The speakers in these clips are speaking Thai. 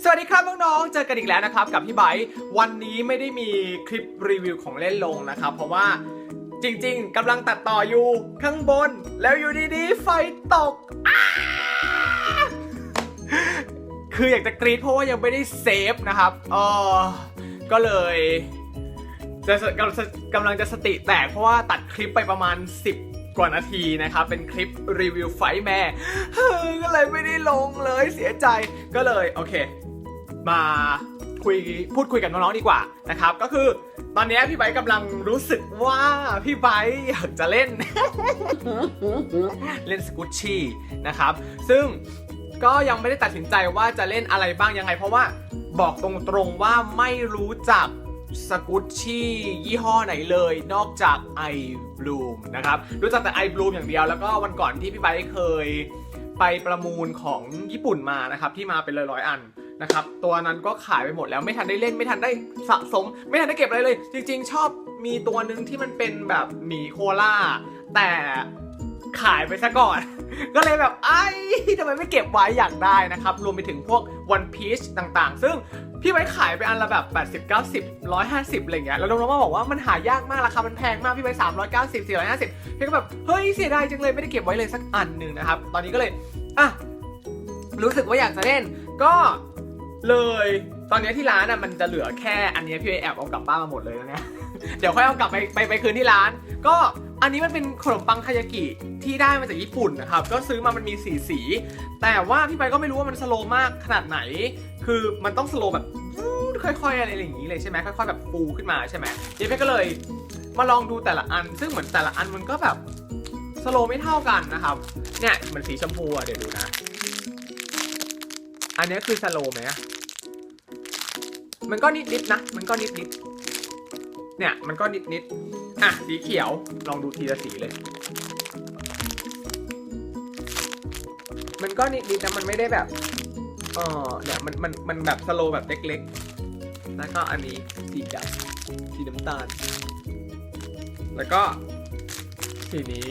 สวัสดีครับน้องๆ เจอกันอีกแล้วนะครับกับพี่ไบร์วันนี้ไม่ได้มีคลิปรีวิวของเล่นลงนะครับ เพราะว่าจริงๆกำลังตัดต่ออยู่ข้างบน แล้วอยู่ดีๆ ไฟตก คืออยากจะกรี๊ดเพราะว่ายังไม่ได้เซฟนะครับเออก็เลยจะกำลังจะกำลังจะสติแตกเพราะว่าตัดคลิปไปประมาณ 10กว่านาทีนะครับเป็นคลิปรีวิวไฟแม่ก็เลยไม่ได้ลงเลยเสียใจก็เลยโอเค มาคุยพูดคุยกับน้องๆดีกว่านะครับ ก็คือตอนนี้พี่ไบร์กำลังรู้สึกว่าพี่ไบร์อยากจะเล่น เล่นสกุชชี่นะครับ ซึ่งก็ยังไม่ได้ตัดสินใจว่าจะเล่นอะไรบ้างยังไง เพราะว่าบอกตรงๆว่าไม่รู้จักสกุชชี่ยี่ห้อไหนเลย นอกจาก i Bloom นะครับ รู้จักแต่ i Bloom อย่างเดียวแล้วก็วันก่อนที่พี่ไบร์เคยไปประมูลของญี่ปุ่นมานะครับ ที่มาเป็นร้อยๆอัน นะครับตัวนั้นก็ขายไปหมดแล้วไม่ทันได้เล่นไม่ทันได้สะสม ไม่ทันได้เก็บอะไรเลย จริง ๆ ชอบมีตัวหนึ่งที่มันเป็นแบบหมีโคล่าแต่ขายไปซะก่อน ก็เลยแบบไอ้ทำไมไม่เก็บไว้อยากได้นะครับ รวมไปถึงพวก One Piece ต่างๆ ซึ่งพี่ไว้ขายไปอันละแบบ 80 90 150อะไรเงี้ย แล้วน้องๆมาบอกว่ามันหายากมาก ราคา มันแพงมาก พี่ไว้390 450พี่ก็แบบ เฮ้ย เสียดายจังเลย ไม่ได้เก็บไว้เลยสักอันหนึ่งนะครับ ตอนนี้ก็เลย อะ รู้สึกว่าอยากจะเล่น ก็ เลย ตอนนี้ที่ร้านอะมันจะเหลือแค่อันนี้พี่ไว้แอบเอากลับบ้านมาหมดเลยนะเนี่ย เดี๋ยวค่อยเอากลับไปไปไปคืนที่ร้าน ก็อันนี้มันเป็นขนมปังคายากิที่ได้มาจากญี่ปุ่นนะครับ ก็ซื้อมามันมีสีสี แต่ว่าพี่ไปก็ไม่รู้ว่ามันสโลมากขนาดไหน คือมันต้องสโลแบบค่อยๆอะไรอย่างนี้เลยใช่ไหมค่อยๆแบบฟูขึ้นมาใช่ไหมเจ๊เพชรก็เลยมาลองดูแต่ละอัน ซึ่งเหมือนแต่ละอันมันก็แบบสโลไม่เท่ากันนะครับ เนี่ยเหมือนสีชมพูอะเดี๋ยวดูนะ อันนี้คือสโลไหมอะ มันก็นิดๆนะ มันก็นิดๆ เนี่ย มันก็นิดนิดๆอะ สีเขียว ลองดูทีละสีเลย มันก็นิดนิดๆนะ มันไม่ได้แบบ เออเนี่ย มัน มัน มันแบบสโลแบบเล็กๆ แล้วก็อันนี้สีดำสีน้ำตาล แล้วก็สีนี้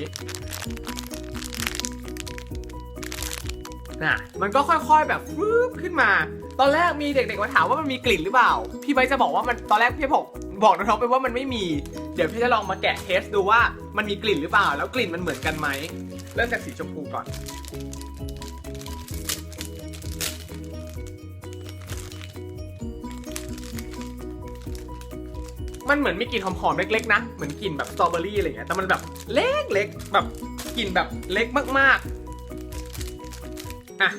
น่ะมันก็ค่อยๆแบบฟึบขึ้นมา ตอนแรกมีเด็กๆมาถามว่ามันมีกลิ่นหรือเปล่า พี่ใบจะบอกว่ามันตอนแรกพี่บอกบอกน้องๆไปว่ามันไม่มี เดี๋ยวพี่จะลองมาแกะเทสดูว่ามันมีกลิ่นหรือเปล่า แล้วกลิ่นมันเหมือนกันไหม เริ่มจากสีชมพูก่อน มันเหมือนมีกลิ่นหอมๆเล็กๆนะ เหมือนกลิ่นแบบสตรอเบอรี่อะไรเงี้ย แต่มันแบบเล็กๆแบบกลิ่นแบบเล็กมากๆ อะ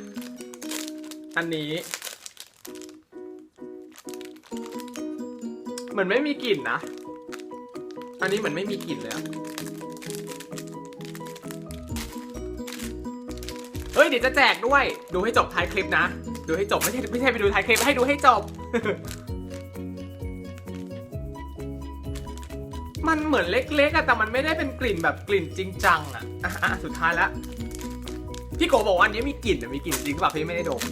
อันนี้ เหมือนไม่มีกลิ่นนะ อันนี้เหมือนไม่มีกลิ่นเลยเฮ้ยเดี๋ยวจะแจกด้วย ดูให้จบท้ายคลิปนะ ดูให้จบไม่ใช่ไม่ใช่ไปดูท้ายคลิปให้ดูให้จบ มันเหมือนเล็กๆอะแต่มันไม่ได้เป็นกลิ่นแบบกลิ่นจริงจังอะอะอะสุดท้ายแล้วพี่โกบอกว่าอันนี้มีกลิ่นแต่มีกลิ่นจริงหรือเปล่าพี่ไม่ได้ดม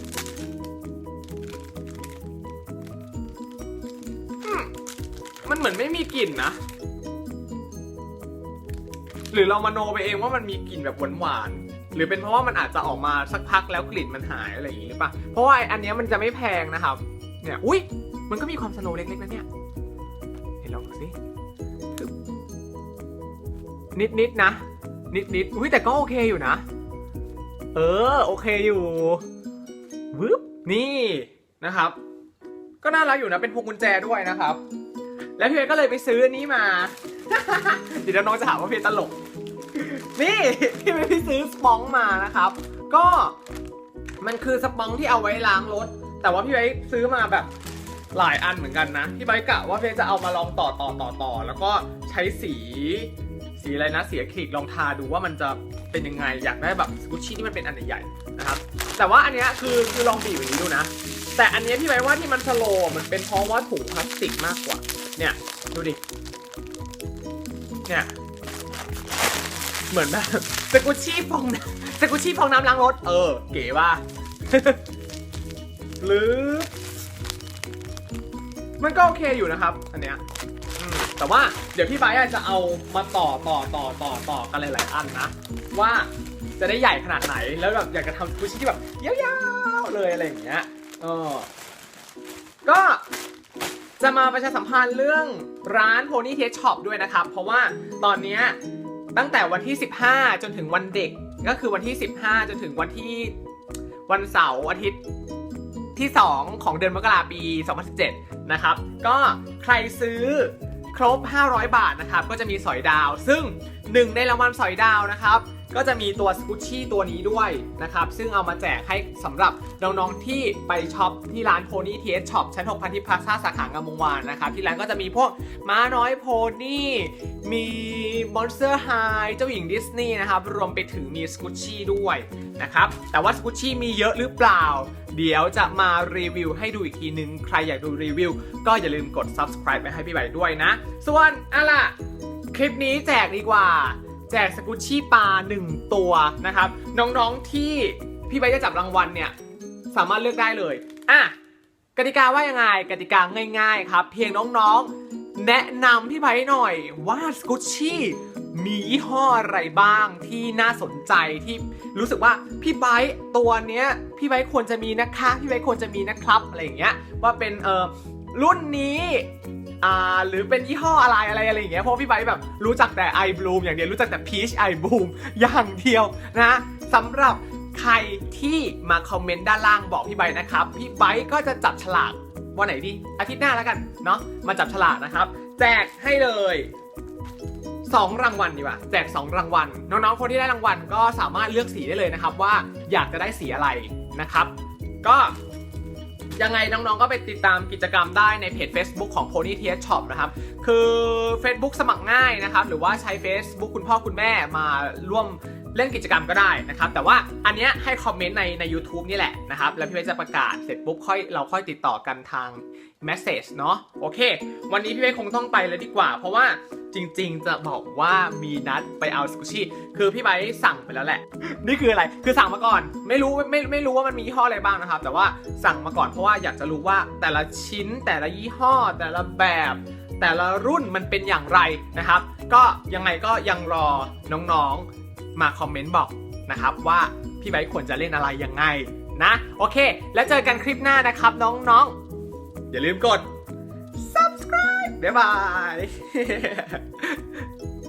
เหมือนไม่มีกลิ่นนะ หรือเรามโนไปเองว่ามันมีกลิ่นแบบหวานๆหรือเป็นเพราะว่ามันอาจจะออกมาสักพักแล้วกลิ่นมันหายอะไรอย่างนี้หรือเปล่าเพราะว่าอันนี้มันจะไม่แพงนะครับ เนี่ยอุ้ยมันก็มีความสโนว์เล็กๆนะเนี่ย เห็นลองดูสินิดนิดๆนะนิดนิดๆอุ้ยแต่ก็โอเคอยู่นะ เออโอเคอยู่วึบนี่นะครับ ก็น่ารักอยู่นะเป็นพวงกุญแจด้วยนะครับ แล้วพี่เอก็เลยไปซื้ออันนี้มา เดี๋ยวน้องจะหาว่าพี่ตลก นี่พี่ไปซื้อสปองมานะครับ ก็มันคือสปองที่เอาไว้ล้างรถ แต่ว่าพี่ไว้ซื้อมาแบบหลายอันเหมือนกันนะ พี่ไว้กะว่าพี่จะเอามาลองต่อต่อต่อต่อ แล้วก็ใช้สีสีอะไรนะสีคริลิกลองทาดูว่ามันจะเป็นยังไง อยากได้แบบสกุชชี่ที่มันเป็นอันใหญ่ๆนะครับ แต่ว่าอันเนี้ยคือคือลองบีบอย่างนี้ดูนะ แต่อันเนี้ยพี่ไว้ว่าที่มันสโลมันเป็นเพราะว่าถุงพลาสติกมากกว่า เนี่ยดูดิ เนี่ย เหมือนแบบสกุชี่ฟองน้ำสกุชี่ฟองน้ำล้างรถ เออ เก๋ว่ะหรือ มันก็โอเคอยู่นะครับ อันเนี้ยแต่ว่าเดี๋ยวพี่ไบจะเอามาต่อต่อต่อต่อต่อกันหลาย ๆ อันนะ ว่าจะได้ใหญ่ขนาดไหนแล้วแบบอยากจะทำกุชชี่ที่แบบยาวๆเลยอะไรอย่างเงี้ยเออก็ จะมาประชาสัมพันธ์เรื่องร้าน Pony t e Shop ด้วยนะครับ เพราะว่าตอนนี้ตั้งแต่วันที่ 15 จนถึงวันเด็ก ก็คือวันที่ 15 จนถึงวันที่วันเสาร์อาทิตย์ที่ 2 ของเดือนมกราปี 2017 นะครับ ก็ใครซื้อครบ 500 บาทนะครับ ก็จะมีสอยดาว ซึ่งหนึ่งในรางวัลสอยดาวนะครับ ก็จะมีตัวสกุชชี่ตัวนี้ด้วยนะครับ ซึ่งเอามาแจกให้สำหรับน้องๆที่ไปช็อปที่ร้าน Pony t s Shop ชั้น6พันทิพย์พลาซ่าสาขางามวงวานนะครับ ที่ร้านก็จะมีพวกม้าน้อยโพนี่มี Monster High เจ้าหญิงดิสนีย์นะครับ รวมไปถึงมีสกุชชี่ด้วยนะครับ แต่ว่าสกุชชี่มีเยอะหรือเปล่า เดี๋ยวจะมารีวิวให้ดูอีกทีนึง ใครอยากดูรีวิว ก็อย่าลืมกด subscribe ไปให้พี่ใบด้วยนะ ส่วนอะล่ะคลิปนี้แจกดีกว่า แจกสกุชชี่ปลา1 ตัวนะครับ น้องๆที่พี่ใบจะจับรางวัลเนี่ยสามารถเลือกได้เลยอะกติกาว่ายังไงกติกาง่าย ๆ ครับ เพียงน้องๆ แนะนำพี่ไบร์หน่อยว่าสกุชชี่มียี่ห้ออะไรบ้างที่น่าสนใจที่รู้สึกว่าพี่ไบร์ตัวเนี้ยพี่ไบร์ควรจะมีนะคะ พี่ไบร์ควรจะมีนะครับอะไรอย่างเงี้ยว่าเป็นเออรุ่นนี้ อ่าหรือเป็นยี่ห้ออะไรอะไรอะไรอย่างเงี้ยเพราะพี่ไบแบบรู้จักแต่ i bloom อย่างเดียวรู้จักแต่ peach i bloom อย่างเดียวนะสำหรับใครที่มาคอมเมนต์ด้านล่างบอกพี่ไบนะครับ พี่ไบก็จะจับฉลากวันไหนดีอาทิตย์หน้าแล้วกันเนาะมาจับฉลากนะครับ แจกให้เลย2รางวัลดีกว่าแจก 2 รางวัล น้องๆ คนที่ได้รางวัลก็สามารถเลือกสีได้เลยนะครับ ว่าอยากจะได้สีอะไรนะครับ ก็ ยังไงน้องๆก็ไปติดตามกิจกรรมได้ในเพจ Facebook ของ Pony t s Shop นะครับ คือ Facebook สมัครง่ายนะครับ หรือว่าใช้ Facebook คุณพ่อคุณแม่มาร่วมเล่นกิจกรรมก็ได้นะครับ แต่ว่าอันเนี้ยให้คอมเมนต์ในใน u t u b e นี่แหละนะครับ แล้วพี่เวจะประกาศเสร็จปุ๊บค่อยเราค่อยติดต่อกันทาง Message เนาะโอเค วันนี้พี่เวคงต้องไปเลยดีกว่า เพราะว่า จริงๆ จะบอกว่ามีนัดไปเอาสกุชี่คือพี่ไบร์ทสั่งไปแล้วแหละ นี่คืออะไรคือสั่งมาก่อน ไม่รู้ไม่ไม่ไม่รู้ว่ามันมียี่ห้ออะไรบ้างนะครับ แต่ว่าสั่งมาก่อนเพราะว่าอยากจะรู้ว่าแต่ละชิ้นแต่ละยี่ห้อ แต่ละแบบ แต่ละรุ่นมันเป็นอย่างไรนะครับ ก็ยังไงก็ยังรอน้องๆมาคอมเมนต์บอกนะครับว่าพี่ไบร์ทควรจะเล่นอะไรยังไงนะ โอเค แล้วเจอกันคลิปหน้านะครับน้องๆอย่าลืมกด บ๊ายบาย